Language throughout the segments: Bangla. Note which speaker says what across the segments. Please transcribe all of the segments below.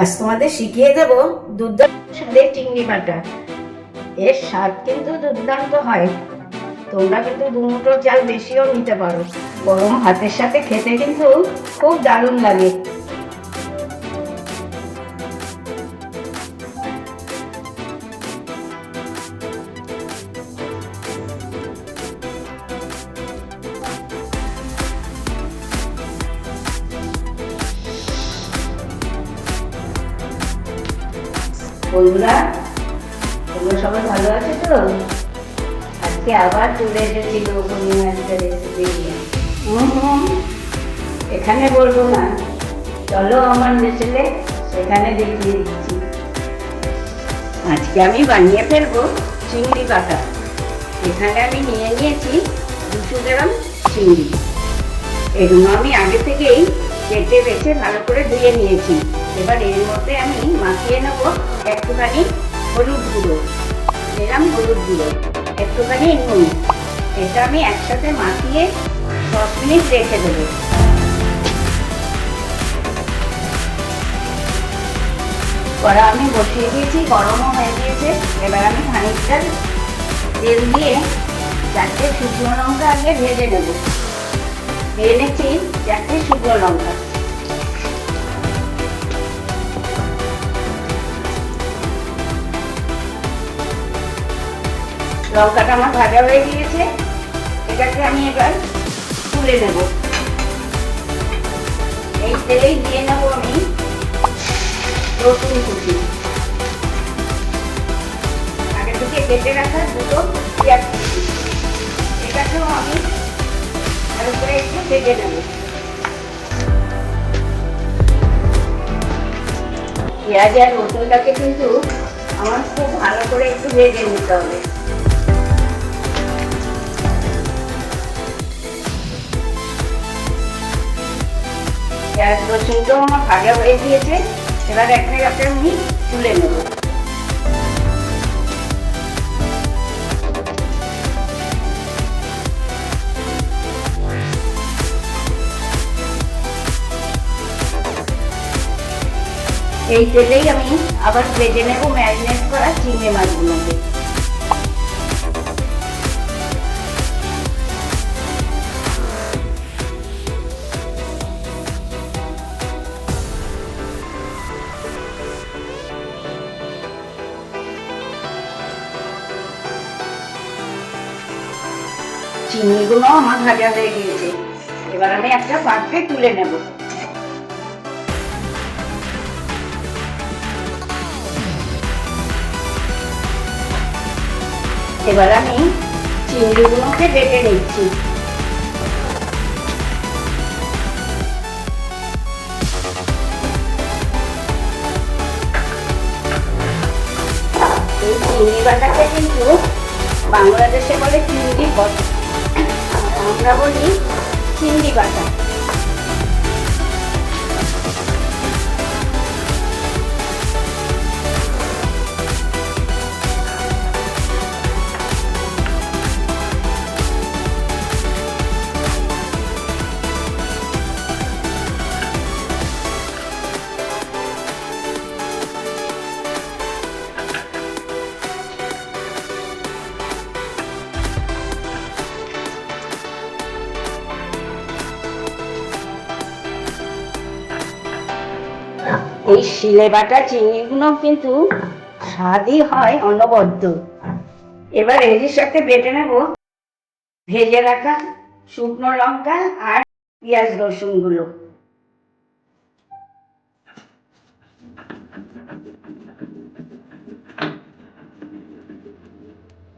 Speaker 1: আজ তোমাদের শিখিয়ে দেব দুর্দান্ত স্বাদের চিংড়ি বাটা এর স্বাদ কিন্তু দুর্দান্ত হয়। তোমরা কিন্তু দু মুঠো চাল বেশিও নিতে পারো। গরম ভাতের সাথে খেতে কিন্তু খুব দারুণ লাগে। বন্ধুরা, তোমরা সবাই ভালো আছে তো? আজকে আবার চলে এসেছি পূর্ণিমা একটা রেসিপি নিয়ে এখানে বলব না। চলো আমার মেসেলে সেখানে দেখিয়ে দিচ্ছি। আজকে আমি বানিয়ে ফেলব চিংড়ি পাতা এখানে আমি নিয়ে নিয়েছি দুশো গ্রাম চিংড়ি। এগুলো আমি আগে থেকেই কেটে বেছে ভালো করে ধুয়ে নিয়েছি। এবার এর মধ্যে আমি মাখিয়ে নেব একটুখানি হলুদ গুঁড়ো। নিলাম হলুদ গুঁড়ো, একটুখানি নুন। এটা আমি একসাথে মাখিয়ে দশ মিনিট রেখে দেবো। কড়া আমি বসিয়ে দিয়েছি, গরমও হয়ে গিয়েছে। এবার আমি খানিকটা তেল দিয়ে চারটে শুকনো লঙ্কা আগে ভেজে নেব। এনেছি চারটে শুকনো লঙ্কা। লঙ্কাটা আমার ভাজা হয়ে গিয়েছে, এটাকে আমি এবার তুলে নেব। এই তেলেই দিয়ে নেব আমি রসুন কুচি। আগে থেকে কেটে রাখা দুটো পেঁয়াজ কুচি। এটাকেও আমি ভালো করে একটু ভেজে নেব। পেঁয়াজ আর রসুনটাকে কিন্তু আমার খুব ভালো করে একটু ভেজে নিতে হবে। পেঁয়াজ রসুনটাও আমার ভাজা হয়ে গিয়েছে এবার একটা একটা আমি তুলে নেব এই তেলেই আমি আবার ভেজে নেব ম্যারিনেট করা চিংড়ি মাছগুলোকে। চিংড়িগুলো আমার ভাজা হয়ে গিয়েছে। এবার আমি একটা পাত্রে তুলে নেব। এবার আমি চিংড়িগুলোকে বেটে নিচ্ছি। চিংড়ি বাটাকে কিন্তু বাংলাদেশে বলে চিংড়ি বট আমরা বলি চিংড়ি বাটা এই শিলে বাটা চিংড়িগুলো কিন্তু স্বাদই হয় অনবদ্য। এবার এর সাথে বেটে নেব ভেজে রাখা শুকনো লঙ্কা আর পেঁয়াজ রসুনগুলো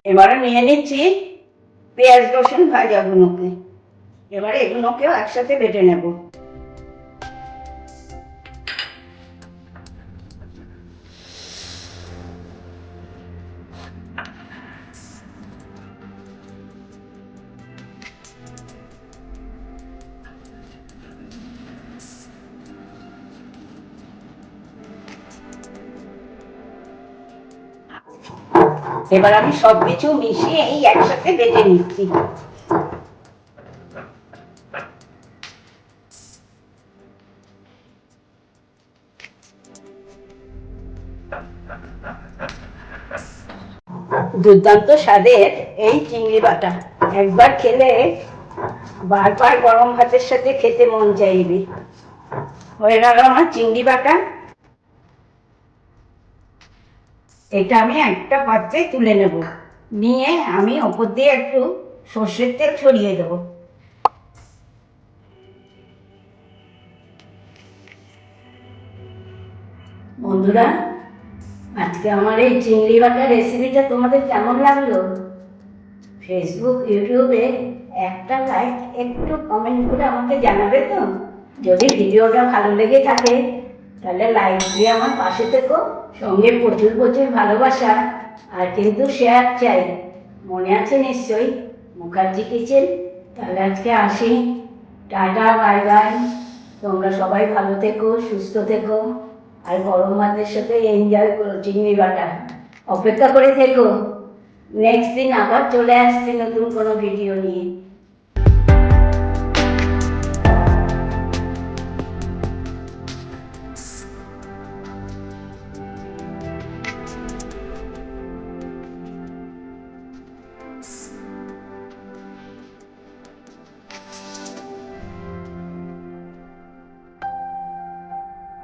Speaker 1: এবারে নিয়ে নিচ্ছি পেঁয়াজ রসুন ভাজাগুলোকে। এবারে এগুলোকেও একসাথে বেটে নেব। এবার আমি সব কিছু মিশিয়ে এই একসাথে বেটে নিচ্ছি। দুর্দান্ত স্বাদের এই চিংড়ি বাটা। একবার খেলে বারবার গরম ভাতের সাথে খেতে মন চাইবে। হয়ে গেল আমার চিংড়ি বাটা। এটা আমি একটা পাত্রে তুলে নেব। নিয়ে আমি ওপর দিয়ে একটু সর্ষের তেল ছড়িয়ে দেবো। বন্ধুরা, আজকে আমার এই চিংড়ি বাটার রেসিপিটা তোমাদের কেমন লাগল? ফেসবুক ইউটিউবে একটা লাইক একটু কমেন্ট করে আমাকে জানাবে তো। যদি ভিডিওটা ভালো লেগে থাকে তাহলে দিয়ে আমার পাশে থেকো। সঙ্গে প্রচুর প্রচুর ভালোবাসা। আর কিন্তু শেয়ার চাই। মনে আছে নিশ্চয়ই? মুখার্জি কিচেন। তাহলে আজকে আসি। টাটা বাই বাই তোমরা সবাই ভালো থেকো, সুস্থ থেকো। আর গরম ভাতের সাথে এনজয় করো চিংড়ি বাটা। অপেক্ষা করে থেকো। নেক্সট দিন আবার চলে আসছি নতুন কোনো ভিডিও নিয়ে।